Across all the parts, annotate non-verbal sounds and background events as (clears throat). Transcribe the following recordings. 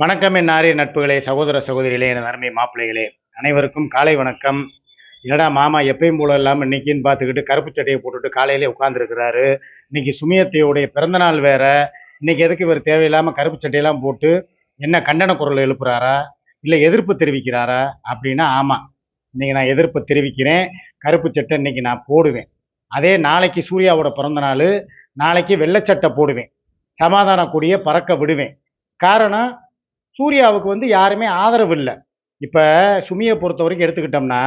வணக்கம் என் ஆரிய நட்புகளே சகோதர சகோதரிகளே என் அருமை மாப்பிள்ளைகளே. அனைவருக்கும் காலை வணக்கம். என்னடா மாமா எப்பயும் போல இல்லாமல் இன்னைக்குன்னு பார்த்துக்கிட்டு கருப்பு சட்டையை போட்டுட்டு காலையிலே உட்காந்துருக்கிறாரு இன்னைக்கு சுமியத்தையுடைய பிறந்தநாள் வேற. இன்னைக்கு எதுக்கு இவர் தேவையில்லாமல் கருப்பு சட்டையெல்லாம் போட்டு என்ன கண்டன குரல் எழுப்புறாரா? இல்லை எதிர்ப்பு தெரிவிக்கிறாரா? அப்படின்னா ஆமாம் இன்னைக்கு நான் எதிர்ப்பு தெரிவிக்கிறேன். கருப்பு சட்டை இன்னைக்கு நான் போடுவேன். அதே நாளைக்கு சூர்யாவோட பிறந்தநாள் நாளைக்கு வெள்ளச்சட்டை போடுவேன். சமாதான கூடிய பறக்க விடுவேன். காரணம் சூர்யாவுக்கு வந்து யாருமே ஆதரவு இல்லை. இப்போ சுமியை பொறுத்த வரைக்கும் எடுத்துக்கிட்டோம்னா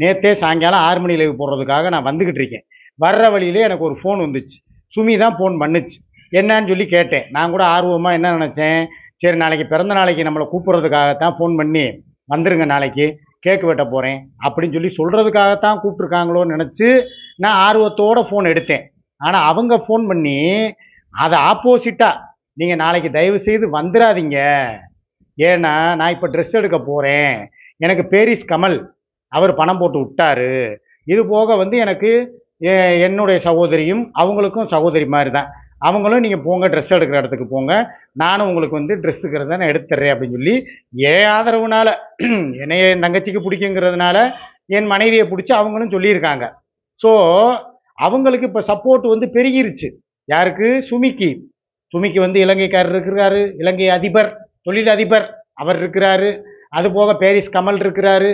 நேத்தே சாயங்காலம் ஆறு மணி லைவ் போடுறதுக்காக நான் வந்துக்கிட்டு இருக்கேன். வர்ற வழியிலே எனக்கு ஒரு ஃபோன் வந்துச்சு. சுமி தான் ஃபோன் பண்ணுச்சு. என்னன்னு சொல்லி கேட்டேன். நான் கூட ஆர்வமாக என்ன நினச்சேன்? சரி நாளைக்கு பிறந்த நாளைக்கு நம்மளை கூப்பிட்றதுக்காகத்தான் ஃபோன் பண்ணி வந்துருங்க நாளைக்கு கேக்கு வெட்ட போகிறேன் அப்படின்னு சொல்லி சொல்கிறதுக்காகத்தான் கூப்பிட்ருக்காங்களோன்னு நினச்சி நான் ஆர்வத்தோட ஃபோன் எடுத்தேன். ஆனால் அவங்க ஃபோன் பண்ணி அதை ஆப்போசிட்டாக நீங்கள் நாளைக்கு தயவு செய்து வந்துடாதீங்க ஏன்னா நான் இப்போ ட்ரெஸ் எடுக்க போகிறேன் எனக்கு பேரிஸ் கமல் அவர் பணம் போட்டு விட்டாரு. இது போக வந்து எனக்கு என்னுடைய சகோதரியும் அவங்களுக்கும் சகோதரி மாதிரி தான். அவங்களும் நீங்கள் போங்க ட்ரெஸ் எடுக்கிற இடத்துக்கு போங்க. நானும் உங்களுக்கு வந்து ட்ரெஸ் இருக்கிறத நான் எடுத்துட்றேன் அப்படின்னு சொல்லி என் ஆதரவுனால (clears throat) என்னைய என் தங்கச்சிக்கு பிடிக்குங்கிறதுனால என் மனைவியை பிடிச்சி அவங்களும் சொல்லியிருக்காங்க. ஸோ அவங்களுக்கு இப்போ சப்போர்ட் வந்து பெருகிருச்சு. யாருக்கு? சுமிக்கு. சுமிக்கு வந்து இலங்கைக்காரர் இருக்கிறாரு. இலங்கை அதிபர். தொழிலதிபர் அவர் இருக்கிறாரு. அது போக பேரிஸ் கமல் இருக்கிறாரு.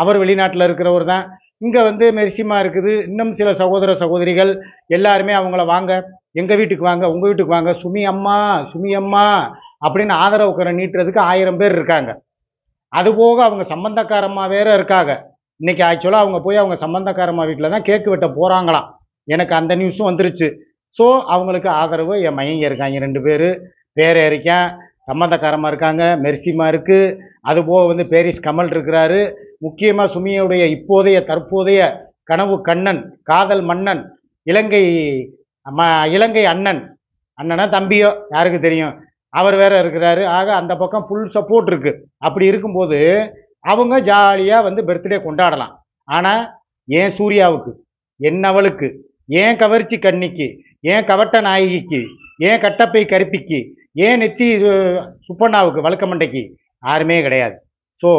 அவர் வெளிநாட்டில் இருக்கிறவர் தான். இங்கே வந்து மெரிசிமா இருக்குது. இன்னும் சில சகோதர சகோதரிகள் எல்லாருமே அவங்கள வாங்க எங்கள் வீட்டுக்கு வாங்க உங்கள் வீட்டுக்கு வாங்க சுமி அம்மா சுமி அம்மா அப்படின்னு ஆதரவு கரை நீட்டுறதுக்கு ஆயிரம் பேர் இருக்காங்க. அது போக அவங்க சம்பந்தக்காரம்மா வேற இருக்காங்க. இன்றைக்கி ஆக்சுவலாக அவங்க போய் அவங்க சம்பந்தக்காரம்மா வீட்டில் தான் கேக்கு வெட்ட போகிறாங்களாம் எனக்கு அந்த நியூஸும் வந்துருச்சு. ஸோ அவங்களுக்கு ஆதரவு என் மையங்க இருக்காங்க ரெண்டு பேர். பேர இருக்கேன் சம்மந்தக்காரமாக இருக்காங்க மெர்சிமா இருக்குது அதுபோக வந்து பேரிஸ் கமல் இருக்கிறாரு. முக்கியமாக சுமியுடைய இப்போதைய தற்போதைய கனவு கண்ணன் காதல் மன்னன் இலங்கை ம இலங்கை அண்ணன் அண்ணனா தம்பியோ யாருக்கு தெரியும்? அவர் வேற இருக்கிறாரு. ஆக அந்த பக்கம் ஃபுல் சப்போர்ட் இருக்குது அப்படி இருக்கும்போது அவங்க ஜாலியாக வந்து பர்த்டே கொண்டாடலாம். ஆனால் ஏன் சூர்யாவுக்கு? என்னவளுக்கு ஏன் கவர்ச்சி கன்னிக்கு ஏன் கவட்ட நாயகிக்கு? ஏன் கட்டப்பை கருப்பிக்கு? ஏன் நெத்தி சுப்பண்ணாவுக்கு வழக்கமண்டைக்கு யாருமே கிடையாது. ஸோ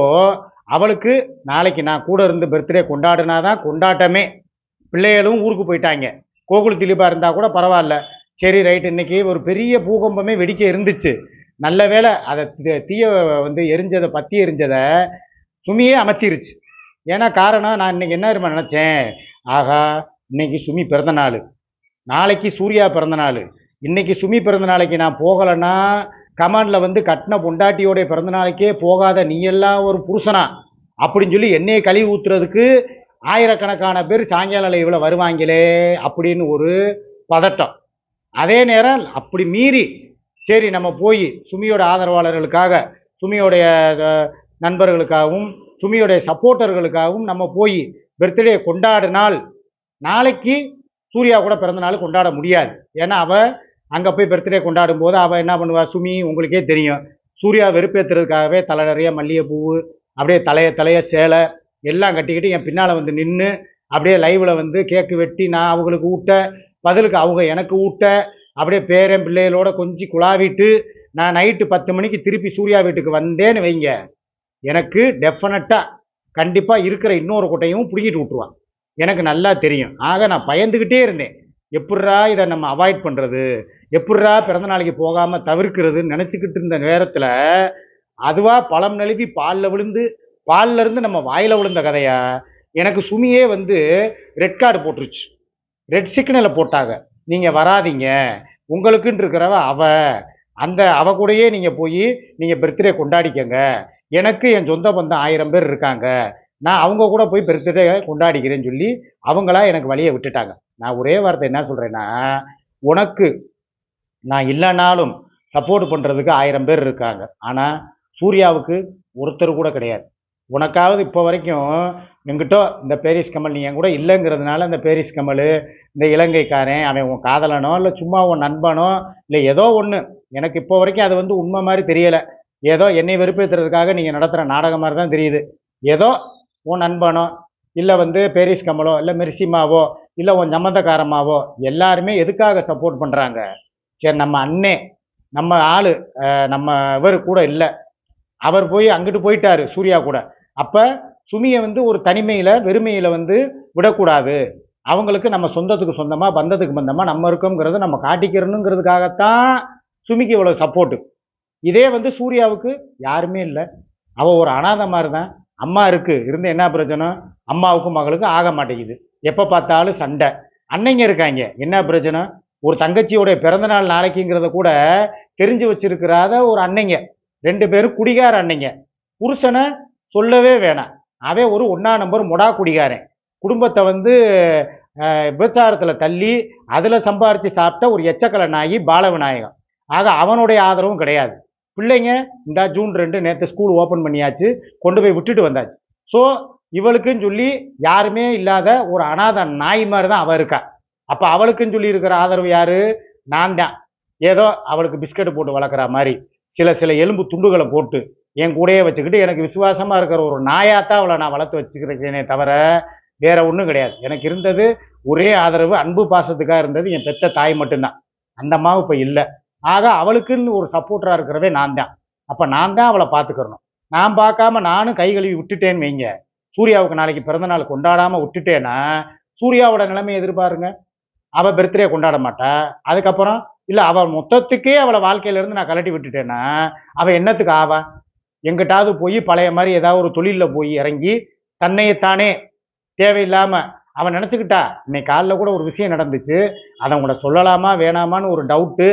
அவளுக்கு நாளைக்கு நான் கூட இருந்து பர்த்டே கொண்டாடினாதான் கொண்டாட்டமே. பிள்ளைகளும் ஊருக்கு போயிட்டாங்க. கோகுல் திலீபா இருந்தால் கூட பரவாயில்ல. சரி ரைட் இன்னைக்கு ஒரு பெரிய பூகம்பமே வெடிக்க இருந்துச்சு. நல்ல வேளை அதை தீய வந்து எரிஞ்சதை பற்றி எரிஞ்சதை சுமியே அமர்த்திருச்சு ஏன்னா காரணம் நான் இன்னைக்கு என்ன தெரியுமா நினச்சேன்? ஆகா இன்னைக்கு சுமி பிறந்த நாள். நாளைக்கு சூர்யா பிறந்த நாள். இன்றைக்கி சுமி பிறந்த நாளைக்கு நான் போகலைன்னா கமாண்டில் வந்து கட்டின பொண்டாட்டியோடைய பிறந்த நாளைக்கே போகாத நீ எல்லாம் ஒரு புருஷனா? அப்படின்னு சொல்லி என்னையை கழுவி ஊத்துறதுக்கு ஆயிரக்கணக்கான பேர் சாயங்கால லைவில் வருவாங்களே அப்படின்னு ஒரு பதட்டம். அதே நேரம் அப்படி மீறி சரி நம்ம போய் சுமியோட ஆதரவாளர்களுக்காக சுமியோடைய நண்பர்களுக்காகவும் சுமியோடைய சப்போர்ட்டர்களுக்காகவும் நம்ம போய் பர்த்டே கொண்டாடினால் நாளைக்கு சூர்யா கூட பிறந்த நாள் கொண்டாட முடியாது. ஏன்னா அவள் அங்கே போய் பர்த்டே கொண்டாடும் போது அவள் என்ன பண்ணுவா? சுமி உங்களுக்கே தெரியும். சூர்யா வெறுப்பேற்றுறதுக்காகவே தலை நிறைய மல்லிகைப்பூவு அப்படியே தலைய தலைய சேலை எல்லாம் கட்டிக்கிட்டு என் பின்னால் வந்து நின்று அப்படியே லைவில் வந்து கேக்கு வெட்டி நான் அவங்களுக்கு ஊட்ட பதிலுக்கு அவங்க எனக்கு ஊட்ட அப்படியே பேரன் பிள்ளைகளோட கொஞ்சி குழாவிட்டு நான் நைட்டு பத்து மணிக்கு திருப்பி சூர்யா வீட்டுக்கு வந்தேன்னு வைங்க. எனக்கு டெஃபினட்டாக கண்டிப்பாக இருக்கிற இன்னொரு குட்டையும் பிடிக்கிட்டு விட்ருவான் எனக்கு நல்லா தெரியும். ஆக நான் பயந்துக்கிட்டே இருந்தேன். எப்பட்றா இதை நம்ம அவாய்ட் பண்ணுறது எப்பட்றா பிறந்த நாளைக்கு போகாமல் தவிர்க்கிறதுன்னு நினச்சிக்கிட்டு இருந்த நேரத்தில் அதுவாக பழம் நழுவி பாலில் விழுந்து பால்ல இருந்து நம்ம வாயில் விழுந்த கதையா? எனக்கு சுமியே வந்து ரெட் கார்டு போட்டுருச்சு. ரெட் சிக்னலை போட்டாங்க. நீங்கள் வராதீங்க. உங்களுக்குன்னு இருக்கிறவ அவ. அந்த அவ கூடயே நீங்கள் போய் நீங்கள் பர்த்டே கொண்டாடிக்கங்க. எனக்கு என் சொந்த பந்தம் ஆயிரம் பேர் இருக்காங்க. நான் அவங்க கூட போய் பர்த்டே கொண்டாடிக்கிறேன்னு சொல்லி அவங்களா எனக்கு வழியை விட்டுட்டாங்க. நான் ஒரே வார்த்தை என்ன சொல்கிறேன்னா உனக்கு நான் இல்லைனாலும் சப்போர்ட் பண்ணுறதுக்கு ஆயிரம் பேர் இருக்காங்க. ஆனால் சூர்யாவுக்கு ஒருத்தர் கூட கிடையாது. உனக்காவது இப்போ வரைக்கும் எங்கிட்ட இந்த பேரிஸ் கமல் நீ என் கூட இல்லைங்கிறதுனால இந்த பேரிஸ் கமல் இந்த இலங்கைக்காரன் அவன் உன் காதலனோ இல்லை சும்மா உன் நண்பனோ இல்லை ஏதோ ஒன்று எனக்கு இப்போ வரைக்கும் அது வந்து உண்மை மாதிரி தெரியலை. ஏதோ என்னை வெறுப்பேற்றுறதுக்காக நீங்கள் நடத்துகிற நாடகம் மாதிரி தான் தெரியுது. ஏதோ உன் நண்பனோ இல்லை வந்து பேரிஸ் கமலோ இல்லை மெர்சிமாவோ இல்லை உன் சம்மந்தக்காரமாவோ எல்லாருமே எதுக்காக சப்போர்ட் பண்ணுறாங்க சரி நம்ம அண்ணே நம்ம ஆள் நம்ம இவர் கூட இல்லை. அவர் போய் அங்கிட்டு போயிட்டாரு சூர்யா கூட. அப்போ சுமியை வந்து ஒரு தனிமையில் வெறுமையில் வந்து விடக்கூடாது. அவங்களுக்கு நம்ம சொந்தத்துக்கு சொந்தமாக பந்தத்துக்கு பந்தமாக நம்ம இருக்கோங்கிறத நம்ம காட்டிக்கிறணுங்கிறதுக்காகத்தான் சுமிக்கு இவ்வளோ சப்போர்ட்டு இதே வந்து சூர்யாவுக்கு யாருமே இல்லை. அவள் ஒரு அனாதை மாதிரி தான் அம்மா இருக்குது இருந்து என்ன பிரச்சனை? அம்மாவுக்கும் மகளுக்கும் ஆக மாட்டேங்குது. எப்போ பார்த்தாலும் சண்டை. அன்னைங்க இருக்காங்க. என்ன பிரச்சனை? ஒரு தங்கச்சியோடைய பிறந்தநாள் நாளைக்குங்கிறத கூட தெரிஞ்சு வச்சிருக்கிறாத ஒரு அன்னைங்க. ரெண்டு பேரும் குடிகார அன்னைங்க. புருஷனை சொல்லவே வேணாம். அவன் ஒரு ஒன்றா நம்பர் மொடா குடிகாரன். குடும்பத்தை வந்து விபச்சாரத்தில் தள்ளி அதில் சம்பாரித்து சாப்பிட்ட ஒரு எச்சக்கலை நாயி பாலவிநாயகம். ஆக அவனுடைய ஆதரவும் கிடையாது. பிள்ளைங்க இந்த ஜூன் ரெண்டு நேற்று ஸ்கூல் ஓப்பன் பண்ணியாச்சு கொண்டு போய் விட்டுட்டு வந்தாச்சு. ஸோ இவளுக்குன்னு சொல்லி யாருமே இல்லாத ஒரு அனாதை நாய் மாதிரி தான் அவள் இருக்கா. அப்போ அவளுக்குன்னு சொல்லி இருக்கிற ஆதரவு யாரு? நான் தான். ஏதோ அவளுக்கு பிஸ்கட் போட்டு வளர்க்குற மாதிரி சில சில எலும்பு துண்டுகளை போட்டு என் கூடயே வச்சுக்கிட்டு எனக்கு விசுவாசமாக இருக்கிற ஒரு நாயாத்தான் அவளை நான் வளர்த்து வச்சுக்கிறேனே தவிர வேற ஒன்றும் கிடையாது. எனக்கு இருந்தது ஒரே ஆதரவு அன்பு பாசத்துக்காக இருந்தது என் பெத்த தாய் மட்டும்தான். அந்த அம்மாவும் இப்போ இல்லை. ஆக அவளுக்குன்னு ஒரு சப்போர்ட்டராக இருக்கிறவே நான் தான். அப்போ நான் தான் அவளை பார்த்துக்கிறணும். நான் பார்க்காம நானும் கை கழுவி விட்டுட்டேன்னு வைங்க. சூர்யாவுக்கு நாளைக்கு பிறந்தநாள் கொண்டாடாமல் விட்டுட்டேன்னா சூர்யாவோட நிலைமை எதிர்பாருங்க. அவள் பர்த்டே கொண்டாட மாட்டா. அதுக்கப்புறம் இல்லை அவள் மொத்தத்துக்கே அவளை வாழ்க்கையிலேருந்து நான் கலட்டி விட்டுட்டேன்னா அவள் என்னத்துக்கு ஆவா? எங்கிட்டாவது போய் பழைய மாதிரி ஏதாவது ஒரு தொழிலில் போய் இறங்கி தன்னையத்தானே தேவையில்லாமல் அவன் நினச்சிக்கிட்டா இன்னைக்கு காலைல கூட ஒரு விஷயம் நடந்துச்சு. அதை உங்களை சொல்லலாமா வேணாமான்னு ஒரு டவுட்டு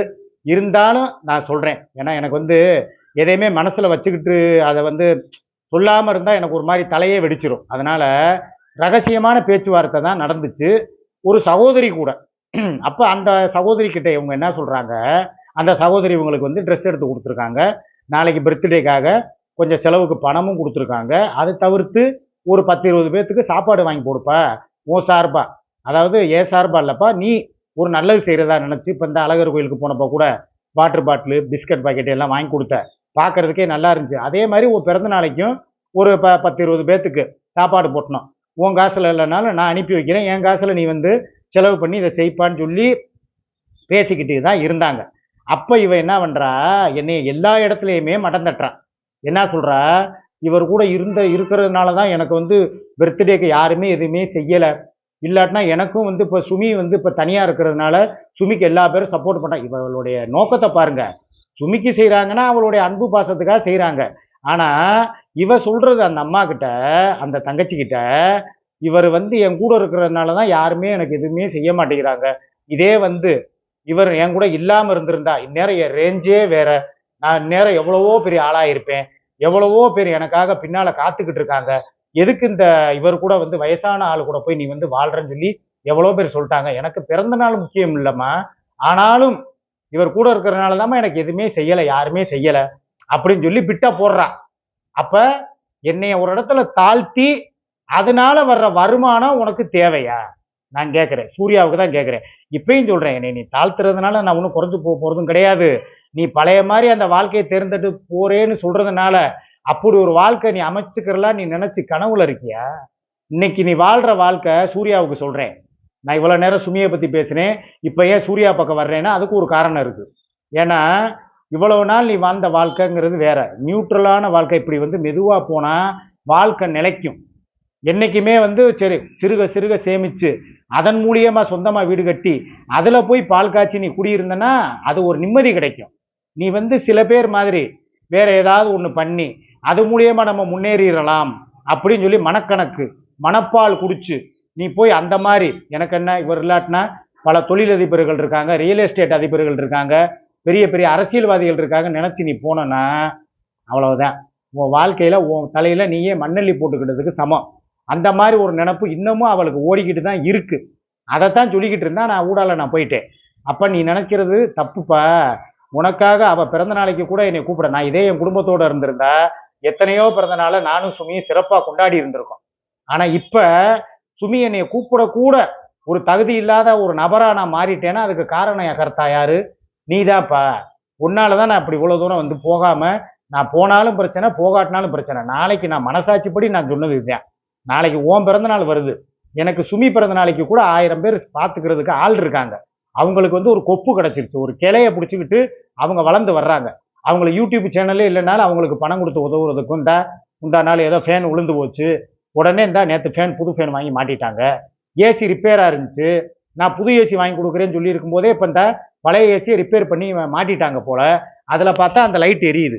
இருந்தாலும் நான் சொல்கிறேன் ஏன்னா எனக்கு வந்து எதையுமே மனசில் வச்சுக்கிட்டு அதை வந்து சொல்லாமல் இருந்தால் எனக்கு ஒரு மாதிரி தலையே வெடிச்சிடும் அதனால் ரகசியமான பேச்சுவார்த்தை தான் நடந்துச்சு. ஒரு சகோதரி கூட. அப்போ அந்த சகோதரி கிட்ட இவங்க என்ன சொல்கிறாங்க அந்த சகோதரி இவங்களுக்கு வந்து ட்ரெஸ் எடுத்து கொடுத்துருக்காங்க. நாளைக்கு பர்த்டேக்காக கொஞ்சம் செலவுக்கு பணமும் கொடுத்துருக்காங்க. அதை தவிர்த்து ஒரு பத்து இருபது பேர்த்துக்கு சாப்பாடு வாங்கி கொடுப்பா. உன் சார்பா. அதாவது ஏ சார்பா இல்லைப்பா நீ ஒரு நல்லது செய்கிறதா நினச்சி இப்போ இந்த அழகர் கோயிலுக்கு போனப்போ கூட வாட்டர் பாட்டிலு பிஸ்கட் பாக்கெட் எல்லாம் வாங்கி கொடுத்த பார்க்கறதுக்கே நல்லா இருந்துச்சு. அதே மாதிரி உன் பிறந்த நாளைக்கும் ஒரு ப பத்து இருபது பேர்த்துக்கு சாப்பாடு போட்டணும். உன் காசில் இல்லைனாலும் நான் அனுப்பி வைக்கிறேன். என் காசில் நீ வந்து செலவு பண்ணி இதை செய்ப்பான்னு சொல்லி பேசிக்கிட்டு தான் இருந்தாங்க. அப்போ இவன் என்ன பண்ணுறா என்னை எல்லா இடத்துலையுமே மட்டம் தட்டுறான் என்ன சொல்கிறா இவர் கூட இருந்த இருக்கிறதுனால தான் எனக்கு வந்து பர்த்டேக்கு யாருமே எதுவுமே செய்யலை. இல்லாட்டினா எனக்கும் வந்து இப்போ சுமி வந்து இப்போ தனியாக இருக்கிறதுனால சுமிக்கு எல்லா பேரும் சப்போர்ட் பண்ணுறாங்க இவளுடைய நோக்கத்தை பாருங்க. சுமிக்கு செய்கிறாங்கன்னா அவளுடைய அன்பு பாசத்துக்காக செய்கிறாங்க ஆனால் இவ சொல்கிறது அந்த அம்மா கிட்ட அந்த தங்கச்சி கிட்ட இவர் வந்து என் கூட இருக்கிறதுனால தான் யாருமே எனக்கு எதுவுமே செய்ய மாட்டேங்கிறாங்க. இதே வந்து இவர் என் கூட இல்லாமல் இருந்திருந்தா இந்நேரம் என் ரேஞ்சே வேற. நான் இந்நேரம் எவ்வளவோ பெரிய ஆளாக இருப்பேன். எவ்வளவோ பேர் எனக்காக பின்னால் காத்துக்கிட்டு இருக்காங்க. எதுக்கு இந்த இவர் கூட வந்து வயசான ஆள் கூட போய் நீ வந்து வாழ்றன்னு சொல்லி எவ்வளோ பேர் சொல்லிட்டாங்க. எனக்கு பிறந்த நாள் முக்கியம் இல்லைம்மா. ஆனாலும் இவர் கூட இருக்கிறனால தாம்மா எனக்கு எதுவுமே செய்யலை யாருமே செய்யலை அப்படின்னு சொல்லி பிட்டா போடுறா. அப்போ என்னைய ஒரு இடத்துல தாழ்த்தி அதனால வர்ற வருமானம் உனக்கு தேவையா? நான் கேட்குறேன் சூர்யாவுக்கு தான் கேட்குறேன் இப்பயும் சொல்கிறேன் என்னை நீ தாழ்த்துறதுனால நான் ஒன்றும் குறைஞ்சு போக போகிறதும் கிடையாது. நீ பழைய மாதிரி அந்த வாழ்க்கையை தேர்ந்தெடுத்து போறேன்னு சொல்றதுனால அப்படி ஒரு வாழ்க்கை நீ அமைச்சுக்கிறலாம் நீ நினைச்சு கனவுல இருக்கியா? இன்னைக்கு நீ வாழ்ற வாழ்க்கை சூர்யாவுக்கு சொல்றேன். நான் இவ்வளோ நேரம் சுமியை பத்தி பேசினேன். இப்போ ஏன் சூர்யா பக்கம் வர்றேன்னா அதுக்கு ஒரு காரணம் இருக்கு. ஏன்னா இவ்வளவு நாள் நீ வாழ்ந்த வாழ்க்கைங்கிறது வேற. நியூட்ரலான வாழ்க்கை இப்படி வந்து மெதுவாக போனால் வாழ்க்கை நிலைக்கும். என்றைக்குமே வந்து சரி சிறுக சிறுக சேமிச்சு அதன் மூலியமாக சொந்தமாக வீடு கட்டி அதில் போய் பால் காய்ச்சி நீ குடியிருந்தனா அது ஒரு நிம்மதி கிடைக்கும். நீ வந்து சில பேர் மாதிரி வேற ஏதாவது ஒன்று பண்ணி அது மூலியமா நம்ம முன்னேறிடலாம் அப்படின்னு சொல்லி மனக்கணக்கு மனப்பால் குடிச்சு நீ போய் அந்த மாதிரி எனக்கு என்ன இவர் இல்லாட்டினா பல தொழிலதிபர்கள் இருக்காங்க ரியல் எஸ்டேட் அதிபர்கள் இருக்காங்க பெரிய பெரிய அரசியல்வாதிகள் இருக்காங்க நினச்சி நீ போனேன்னா அவ்வளவுதான். உன் வாழ்க்கையில் உன் தலையில் நீயே மண்ணள்ளி போட்டுக்கிட்டதுக்கு சமம். அந்த மாதிரி ஒரு நினப்பு இன்னமும் அவளுக்கு ஓடிக்கிட்டு தான் இருக்குது அதைத்தான் சொல்லிக்கிட்டு இருந்தா நான் ஊடால நான் போயிட்டேன். அப்போ நீ நினைக்கிறது தப்புப்பா. உனக்காக அவள் பிறந்த நாளைக்கு கூட என்னை கூப்பிட நான் இதே என் குடும்பத்தோடு இருந்திருந்தா எத்தனையோ பிறந்த நானும் சுமியும் சிறப்பாக கொண்டாடி இருந்திருக்கோம். ஆனால் இப்போ சுமி என்னைய கூப்பிடக்கூட ஒரு தகுதி இல்லாத ஒரு நபராக நான் மாறிட்டேன்னா அதுக்கு காரணம் என் கர்த்தா யாரு? நீதான்ப்பா. உன்னால தான் நான் இப்படி இவ்வளோ தூரம் வந்து போகாமல் நான் போனாலும் பிரச்சனை போகாட்டினாலும் பிரச்சனை. நாளைக்கு நான் மனசாட்சிப்படி நான் சொன்னது இதுதான். நாளைக்கு ஓன் பிறந்த நாள் வருது. எனக்கு சுமி பிறந்த நாளைக்கு கூட ஆயிரம் பேர் பார்த்துக்கிறதுக்கு ஆள் இருக்காங்க. அவங்களுக்கு வந்து ஒரு கொப்பு கிடச்சிருச்சு. ஒரு கிளையை பிடிச்சிக்கிட்டு அவங்க வளர்ந்து வர்றாங்க. அவங்களை யூடியூப் சேனலே இல்லைனாலும் அவங்களுக்கு பணம் கொடுத்து உதவுறதுக்கும் இந்த இந்த நாள் ஏதோ ஃபேன் உளுந்து போச்சு. உடனே இந்த நேற்று ஃபேன் புது ஃபேன் வாங்கி மாட்டிட்டாங்க. ஏசி ரிப்பேராக இருந்துச்சு. நான் புது ஏசி வாங்கி கொடுக்குறேன்னு சொல்லி இருக்கும்போதே இப்போ இந்த பழைய ஏசியை ரிப்பேர் பண்ணி மாட்டிட்டாங்க போல். அதில் பார்த்தா அந்த லைட் எரியுது.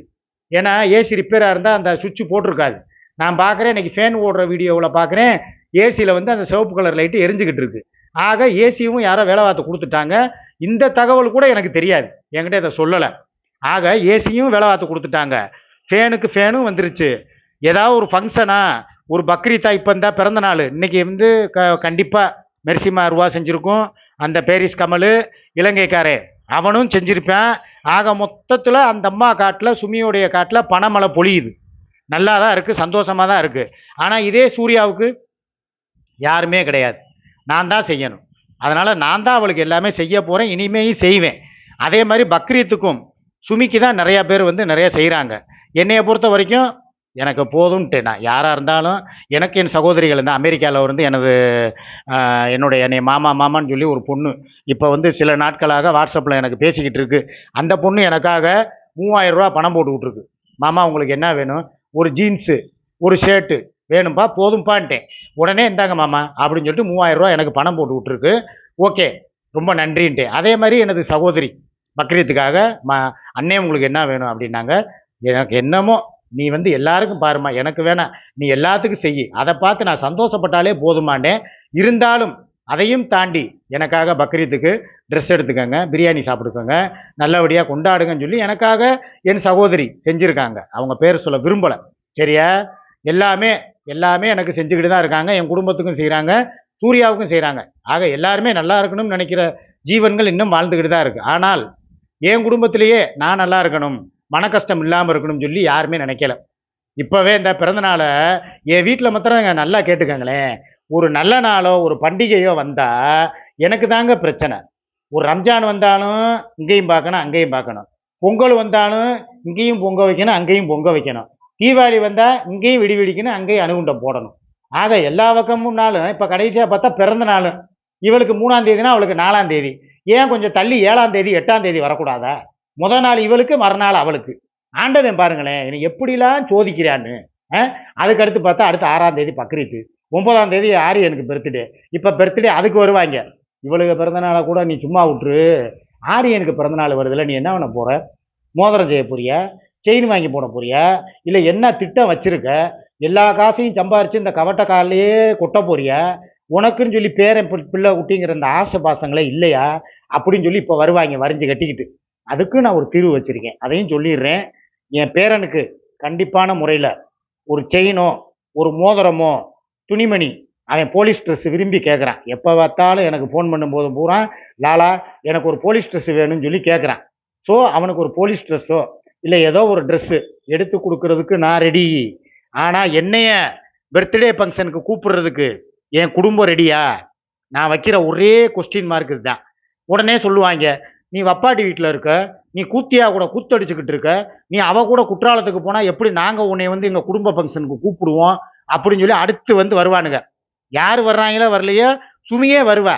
ஏன்னா ஏசி ரிப்பேராக இருந்தால் அந்த சுவிட்ச் போட்டிருக்காது. நான் பார்க்குறேன் இன்னைக்கு ஃபேன் ஓடுற வீடியோவில் பார்க்குறேன் ஏசியில் வந்து அந்த சிவப்பு கலர் லைட்டு எரிஞ்சுக்கிட்டு இருக்கு. ஆக ஏசியும் யாரோ வேலை பார்த்து கொடுத்துட்டாங்க. இந்த தகவல் கூட எனக்கு தெரியாது. என்கிட்ட இதை சொல்லலை. ஆக ஏசியும் வேலை பார்த்து கொடுத்துட்டாங்க. ஃபேனுக்கு ஃபேனும் வந்துருச்சு. ஏதாவது ஒரு ஃபங்க்ஷனா ஒரு பக்ரீத்தா இப்போ இருந்தால் பிறந்த நாள். இன்றைக்கி வந்து க கண்டிப்பாக மெர்சிமா ரூபா செஞ்சுருக்கும். அந்த பேரிஸ் கமல் இலங்கைக்காரே அவனும் செஞ்சுருப்பேன். ஆக மொத்தத்தில் அந்த அம்மா காட்டில் சுமியோடைய காட்டில் பணமழை பொழியுது. நல்லா தான் இருக்குது சந்தோஷமாக தான் இருக்குது ஆனால் இதே சூர்யாவுக்கு யாருமே கிடையாது. நான் தான் செய்யணும். அதனால் நான் தான் அவளுக்கு எல்லாமே செய்ய போகிறேன் இனிமேயும் செய்வேன். அதே மாதிரி பக்ரீத்துக்கும் சுமிக்கு தான் நிறையா பேர் வந்து நிறையா செய்கிறாங்க என்னையை பொறுத்த வரைக்கும் எனக்கு போதும்ன்ட்டு நான் யாராக இருந்தாலும் எனக்கு என் சகோதரிகள் தான் அமெரிக்காவில் வந்து எனது என்னுடைய என்னை மாமா மாமான்னு சொல்லி ஒரு பொண்ணு இப்போ வந்து சில நாட்களாக வாட்ஸ்அப்பில் எனக்கு பேசிக்கிட்டு இருக்கு. அந்த பொண்ணு எனக்காக மூவாயிரம் ரூபா பணம் போட்டு விட்ருக்கு மாமா உங்களுக்கு என்ன வேணும்? ஒரு ஜீன்ஸு ஒரு ஷர்ட்டு வேணும்பா? போதும்பான்ட்டேன் உடனே இந்தாங்க மாமா அப்படின்னு சொல்லிட்டு மூவாயிரம் ரூபா எனக்கு பணம் போட்டு விட்ருக்கு ஓகே ரொம்ப நன்றின்ட்டேன். அதே மாதிரி எனது சகோதரி பக்ரீத்துக்காக ம அண்ணே உங்களுக்கு என்ன வேணும் அப்படின்னாங்க எனக்கு என்னமோ நீ வந்து எல்லாருக்கும் பாருமா எனக்கு வேணாம் நீ எல்லாத்துக்கும் செய் அதை பார்த்து நான் சந்தோஷப்பட்டாலே போதுமானே இருந்தாலும் அதையும் தாண்டி எனக்காக பக்ரீத்துக்கு ட்ரெஸ் எடுத்துக்கோங்க பிரியாணி சாப்பிடுக்கோங்க நல்லபடியாக கொண்டாடுங்கன்னு சொல்லி எனக்காக என் சகோதரி செஞ்சுருக்காங்க. அவங்க பேர் சொல்ல விரும்பலை. சரியா? எல்லாமே எல்லாமே எனக்கு செஞ்சுக்கிட்டு தான் இருக்காங்க. என் குடும்பத்துக்கும் செய்கிறாங்க சூர்யாவுக்கும் செய்கிறாங்க ஆக எல்லாருமே நல்லா இருக்கணும்னு நினைக்கிற ஜீவன்கள் இன்னும் வாழ்ந்துக்கிட்டு தான் இருக்குது ஆனால் என் குடும்பத்திலேயே நான் நல்லா இருக்கணும் மன கஷ்டம் இல்லாமல் இருக்கணும்னு சொல்லி யாருமே நினைக்கல. இப்போவே இந்த பிறந்தநாளை என் வீட்டில் மாத்திரம் நல்லா கேட்டுக்கங்களேன். ஒரு நல்ல நாளோ ஒரு பண்டிகையோ வந்தால் எனக்கு தாங்க பிரச்சனை. ஒரு ரம்ஜான் வந்தாலும் இங்கேயும் பார்க்கணும் அங்கேயும் பார்க்கணும். பொங்கல் வந்தாலும் இங்கேயும் பொங்க வைக்கணும் அங்கேயும் பொங்க வைக்கணும். தீபாவளி வந்தால் இங்கேயும் விடி வெடிக்கணும் அங்கேயும் அணுகுண்டம் போடணும். ஆக எல்லா பக்கமும்னாலும் இப்போ கடைசியாக பார்த்தா பிறந்த நாள் இவளுக்கு மூணாம் தேதினா அவளுக்கு நாலாம் தேதி. ஏன் கொஞ்சம் தள்ளி ஏழாம் தேதி எட்டாம் தேதி வரக்கூடாதா? முத நாள் இவளுக்கு மறுநாள் அவளுக்கு. ஆண்டவன் பாருங்களேன் என்னை எப்படிலாம் சோதிக்கிறான்னு ஆ? பார்த்தா அடுத்து ஆறாம் தேதி பக்ரீத்து. ஒன்பதாம் தேதி ஆரியனுக்கு பர்த்டே இப்போ பர்த்டே அதுக்கு வருவாங்க. இவளுக்கு பிறந்தநாளை கூட நீ சும்மா விட்டுரு. ஆரியனுக்கு பிறந்தநாள் வருதுல்ல நீ என்ன பண்ண போகிற மோதிரம் செய்ய போறிய? செயின் வாங்கி போட போறிய? இல்லை என்ன திட்டம் வச்சுருக்க? எல்லா காசையும் சம்பாரிச்சு இந்த கவட்ட காலையே கொட்ட போறியா? உனக்குன்னு சொல்லி பேரன் பி- பிள்ளை குட்டிங்கிற அந்த ஆசை பாசங்களே இல்லையா? அப்படின்னு சொல்லி இப்போ வருவாங்க வரைஞ்சு கட்டிக்கிட்டு. அதுக்கு நான் ஒரு தீர்வு வச்சுருக்கேன். அதையும் சொல்லிடுறேன். என் பேரனுக்கு கண்டிப்பான முறையில் ஒரு செயினோ ஒரு மோதிரமோ துணிமணி அவன் போலீஸ் ட்ரெஸ் விரும்பி கேட்குறான் எப்போ பார்த்தாலும் எனக்கு ஃபோன் பண்ணும்போது பூரா லாலா எனக்கு ஒரு போலீஸ் ட்ரெஸ் வேணும்னு சொல்லி கேட்குறான் ஸோ அவனுக்கு ஒரு போலீஸ் ட்ரெஸ்ஸோ இல்லை ஏதோ ஒரு ட்ரெஸ்ஸு எடுத்து கொடுக்கறதுக்கு நான் ரெடி ஆனால் என்னைய பர்த்டே ஃபங்க்ஷனுக்கு கூப்பிடுறதுக்கு என் குடும்பம் ரெடியா நான் வைக்கிற ஒரே கொஸ்டின் மார்க் இதுதான். உடனே சொல்லுவாங்க நீ வப்பாட்டி வீட்டில் இருக்க நீ கூத்தியா கூட கூத்தடிச்சுக்கிட்டு இருக்க நீ அவ கூட குற்றாலத்துக்கு போனால் எப்படி நாங்கள் உன்னை வந்து எங்கள் குடும்ப ஃபங்க்ஷனுக்கு கூப்பிடுவோம்? அப்படின்னு சொல்லி அடுத்து வந்து வருவானுங்க. யார் வர்றாங்களோ வரலையோ சுமியே வருவா.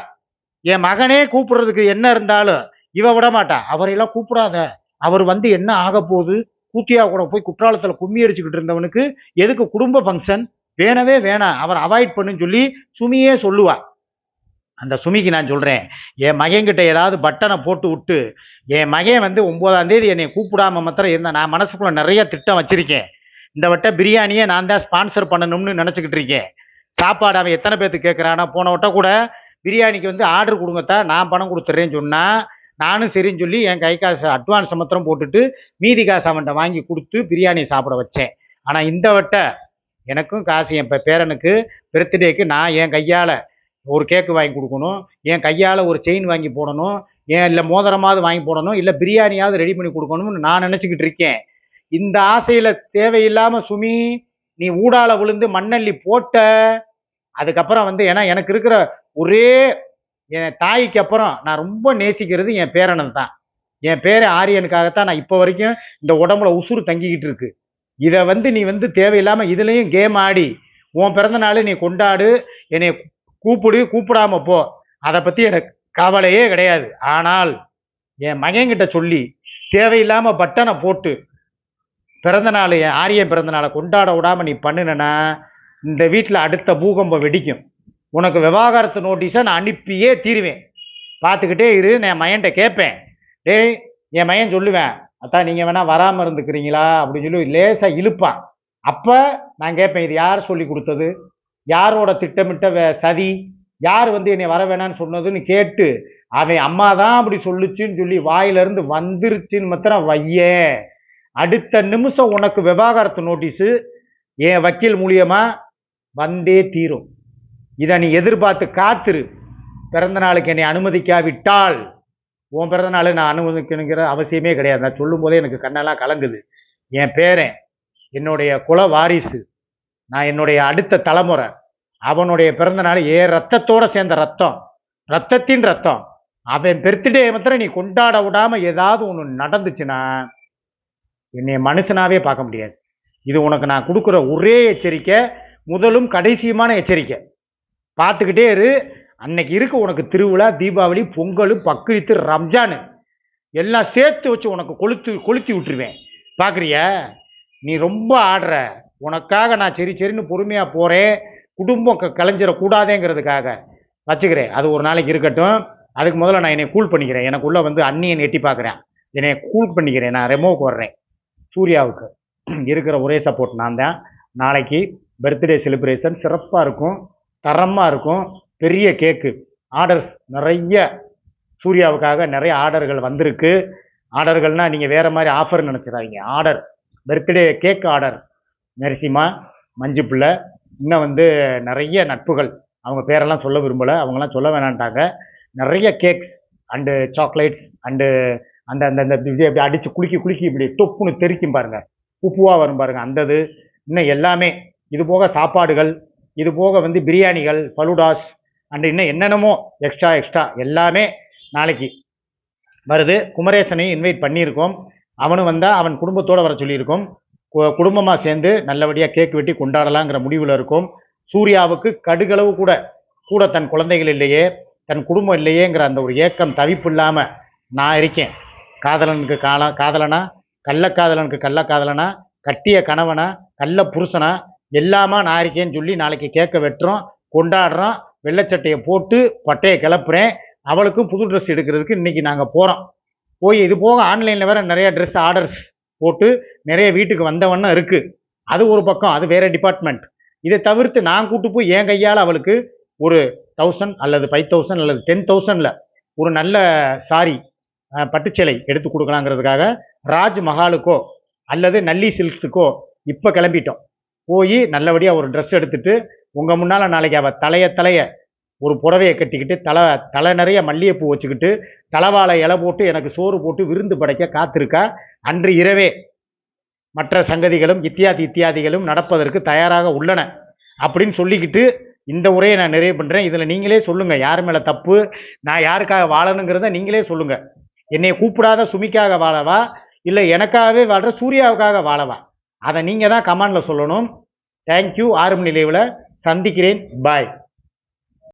என் மகனே கூப்பிடுறதுக்கு என்ன இருந்தாலும் இவ விட மாட்டா. அவரையெல்லாம் கூப்பிடாத. அவர் வந்து என்ன ஆக போகுது? கூத்தியா கூட போய் குற்றாலத்தில் கும்மி அடிச்சுக்கிட்டு இருந்தவனுக்கு எதுக்கு குடும்ப ஃபங்க்ஷன் வேணவே வேணாம். அவர் அவாய்ட் பண்ணுன்னு சொல்லி சுமியே சொல்லுவா. அந்த சுமிக்கு நான் சொல்கிறேன் என் மகன்கிட்ட ஏதாவது பட்டனை போட்டு விட்டு என் மகன் வந்து ஒன்பதாம் தேதி என்னை கூப்பிடாம மாத்திரம் இருந்தேன் நான் மனசுக்குள்ள நிறைய திட்டம் வச்சிருக்கேன். இந்த வட்ட பிரியாணியை நான் தான் ஸ்பான்சர் பண்ணணும்னு நினச்சிக்கிட்டு இருக்கேன். சாப்பாடு அவன் எத்தனை பேர்த்து கேட்குறானா போன வட்டம் கூட பிரியாணிக்கு வந்து ஆர்டர் கொடுங்கத்தா நான் பணம் கொடுத்துட்றேன்னு சொன்னால் நானும் சரின்னு சொல்லி என் கை காசு அட்வான்ஸ் மாத்திரம் போட்டுட்டு மீதி காசு அவன்கிட்ட வாங்கி கொடுத்து பிரியாணி சாப்பிட வச்சேன். ஆனால் இந்த வட்ட எனக்கும் காசு என் பேரனுக்கு பர்த்டேக்கு நான் என் கையால் ஒரு கேக்கு வாங்கி கொடுக்கணும் என் கையால் ஒரு செயின் வாங்கி போடணும் ஏன் இல்லை மோதிரமாவது வாங்கி போடணும் இல்லை பிரியாணியாவது ரெடி பண்ணி கொடுக்கணும்னு நான் நினச்சிக்கிட்டு இருக்கேன். இந்த ஆசையில் தேவையில்லாமல் சுமி நீ ஊடால விழுந்து மண்ணள்ளி போட்ட அதுக்கப்புறம் வந்து ஏன்னா எனக்கு இருக்கிற ஒரே என் தாய்க்கு அப்புறம் நான் ரொம்ப நேசிக்கிறது என் பேரனை தான். என் பேர ஆரியனுக்காகத்தான் நான் இப்போ வரைக்கும் இந்த உடம்புல உசுறு தங்கிக்கிட்டு இருக்கு. இதை வந்து நீ வந்து தேவையில்லாமல் இதுலேயும் கேம் ஆடி உன் பிறந்தநாள் நீ கொண்டாடு என்னை கூப்பிடு கூப்பிடாம போ. அதை பற்றி எனக்கு கவலையே கிடையாது. ஆனால் என் மகன்கிட்ட சொல்லி தேவையில்லாமல் பட்டனை போட்டு பிறந்தநாள் என் ஆரியன் பிறந்தநாளை கொண்டாட விடாமல் நீ பண்ணுனேன்னா இந்த வீட்டில் அடுத்த பூகம்பம் வெடிக்கும். உனக்கு விவாகரத்து நோட்டீஸை நான் அனுப்பியே தீருவேன். பார்த்துக்கிட்டே இரு நான் மயன்ட்ட கேட்பேன். டேய் என் மயன் சொல்லுவேன் அதான் நீங்கள் வேணால் வராமல் இருந்துக்கிறீங்களா அப்படின்னு சொல்லி லேசாக இழுப்பான். அப்போ நான் கேட்பேன் இது யார் சொல்லி கொடுத்தது? யாரோட திட்டமிட்ட வே- சதி? யார் வந்து என்னை வர வேணான்னு சொன்னதுன்னு கேட்டு அவன் அம்மா தான் அப்படி சொல்லுச்சுன்னு சொல்லி வாயிலிருந்து வந்துருச்சுன்னு மாத்திரம் வையேன் அடுத்த நிமிஷம் உனக்கு விவாகரத்து நோட்டீஸு என் வக்கீல் மூலியமாக வந்தே தீரும். இதை நீ எதிர்பார்த்து காத்துரு. பிறந்த நாளுக்கு என்னை அனுமதிக்காவிட்டால் உன் பிறந்த நாள் நான் அனுமதிக்கணுங்கிற அவசியமே கிடையாது. நான் சொல்லும் போதே எனக்கு கண்ணெல்லாம் கலங்குது. என் பேரன் என்னுடைய குல வாரிசு நான் என்னுடைய அடுத்த தலைமுறை அவனுடைய பிறந்தநாள் ஏ ரத்தத்தோடு ரத்தத்தோட சேர்ந்த ரத்தம் ரத்தத்தின் ரத்தம். அவன் பெர்த்டே மாத்திரம் நீ கொண்டாட விடாமல் ஏதாவது ஒன்று நடந்துச்சுன்னா என்னை மனுஷனாவே பார்க்க முடியாது. இது உனக்கு நான் கொடுக்குற ஒரே எச்சரிக்கை முதலும் கடைசியுமான எச்சரிக்கை. பார்த்துக்கிட்டே இரு. அன்னைக்கு இருக்கு உனக்கு திருவிழா தீபாவளி பொங்கல் பக்ரீத்து ரம்ஜானு. எல்லாம் சேர்த்து வச்சு உனக்கு கொளுத்து கொளுத்தி விட்டுருவேன். பார்க்குறியா நீ ரொம்ப ஆடுற. உனக்காக நான் சரி சரின்னு பொறுமையாக போகிறேன் குடும்பம் க கலைஞ்சிடக்கூடாதேங்கிறதுக்காக வச்சுக்கிறேன். அது ஒரு நாளைக்கு இருக்கட்டும். அதுக்கு முதல்ல நான் என்னை கூல் பண்ணிக்கிறேன். எனக்குள்ளே வந்து அண்ணியன் எட்டி பார்க்குறேன் என்னை கூல் பண்ணிக்கிறேன். நான் ரெமோவுக்கு வர்றேன் சூர்யாவுக்கு இருக்கிற ஒரே சப்போர்ட் நான் தான் நாளைக்கு பர்த்டே செலிப்ரேஷன் சிறப்பாக இருக்கும். தரமாக இருக்கும். பெரிய கேக்கு ஆர்டர்ஸ் நிறைய சூர்யாவுக்காக நிறைய ஆர்டர்கள் வந்திருக்கு. ஆர்டர்கள்னால் நீங்கள் வேறு மாதிரி ஆஃபர் நினச்சிடாதீங்க. Order birthday cake order Narasimha Manju பிள்ளை இன்னும் வந்து நிறைய நட்புகள். அவங்க பேரெல்லாம் சொல்ல விரும்பலை. அவங்கெல்லாம் சொல்ல வேணான்ட்டாங்க. நிறைய கேக்ஸ் அண்டு சாக்லேட்ஸ் அண்டு அந்த அந்த அந்த இது அப்படி அடித்து குலுக்கி குலுக்கி இப்படி தொப்புன்னு தெறிக்கும் பாருங்கள் உப்புவாக வரும் பாருங்கள் அந்த இது இன்னும் எல்லாமே. இது போக சாப்பாடுகள் இது போக வந்து பிரியாணிகள் பலுடாஸ் அண்ட் இன்னும் என்னென்னமோ எக்ஸ்ட்ரா எக்ஸ்ட்ரா எல்லாமே நாளைக்கு வருது. குமரேசனையும் இன்வைட் பண்ணியிருக்கோம். அவனும் வந்தால் அவன் குடும்பத்தோடு வர சொல்லியிருக்கோம். குடும்பமாக சேர்ந்து நல்லபடியாக கேக் வெட்டி கொண்டாடலாங்கிற முடிவில் இருக்கும். சூர்யாவுக்கு கடுகளவு கூட கூட தன் குழந்தைகள் இல்லையே தன் குடும்பம் இல்லையேங்கிற அந்த ஒரு ஏக்கம் தவிப்பு இல்லாமல் நான் இருக்கேன். காதலனுக்கு கால காதலனா கள்ளக்காதலனுக்கு கள்ளக்காதலனா கட்டிய கணவனா கள்ள புருஷனா எல்லாமா நான் இருக்கேன்னு சொல்லி நாளைக்கு கேட்க வெட்டுறோம் கொண்டாடுறோம். வெள்ளைச்சட்டையை போட்டு பட்டையை கிளப்புறேன். அவளுக்கும் புது ட்ரெஸ் எடுக்கிறதுக்கு இன்றைக்கி நாங்கள் போகிறோம் போய் இது போக ஆன்லைனில் வேறு நிறைய ட்ரெஸ் ஆர்டர்ஸ் போட்டு நிறைய வீட்டுக்கு வந்தவண்ணம் இருக்குது அது ஒரு பக்கம் அது வேறு டிபார்ட்மெண்ட் இதை தவிர்த்து நான் கூட்டு போய் என் கையால் அவளுக்கு ஒரு தௌசண்ட் அல்லது ஃபைவ் தௌசண்ட் அல்லது டென் தௌசண்டில் ஒரு நல்ல சாரி பட்டுச்சேலை எடுத்து கொடுக்கலாங்கிறதுக்காக ராஜ் மஹாலுக்கோ அல்லது நல்லி சில்க்ஸுக்கோ இப்போ கிளம்பிட்டோம். போய் நல்லபடியாக ஒரு ட்ரெஸ் எடுத்துட்டு உங்கள் முன்னால் நாளைக்கு அவள் தலைய தலைய ஒரு புடவையை கட்டிக்கிட்டு தலை தலை நிறைய மல்லிகைப்பூ வச்சுக்கிட்டு தலைவாழை இலை போட்டு எனக்கு சோறு போட்டு விருந்து படைக்க காத்திருக்கா? அன்று இரவே மற்ற சங்கதிகளும் இத்தியாதி இத்தியாதிகளும் நடப்பதற்கு தயாராக உள்ளன அப்படின்னு சொல்லிக்கிட்டு இந்த உரையை நான் நிறைவு பண்ணுறேன் இதில் நீங்களே சொல்லுங்கள் யார் மேலே தப்பு நான் யாருக்காக வாழணுங்கிறத நீங்களே சொல்லுங்கள் என்னை கூப்பிடாத சுமிக்காக வாழவா? இல்லை எனக்காகவே வாழ்கிற சூர்யாவுக்காக வாழவா? அதை நீங்கள் தான் கமாண்டில் சொல்லணும். தேங்க்யூ ஆறு மணி சந்திக்கிறேன். பாய்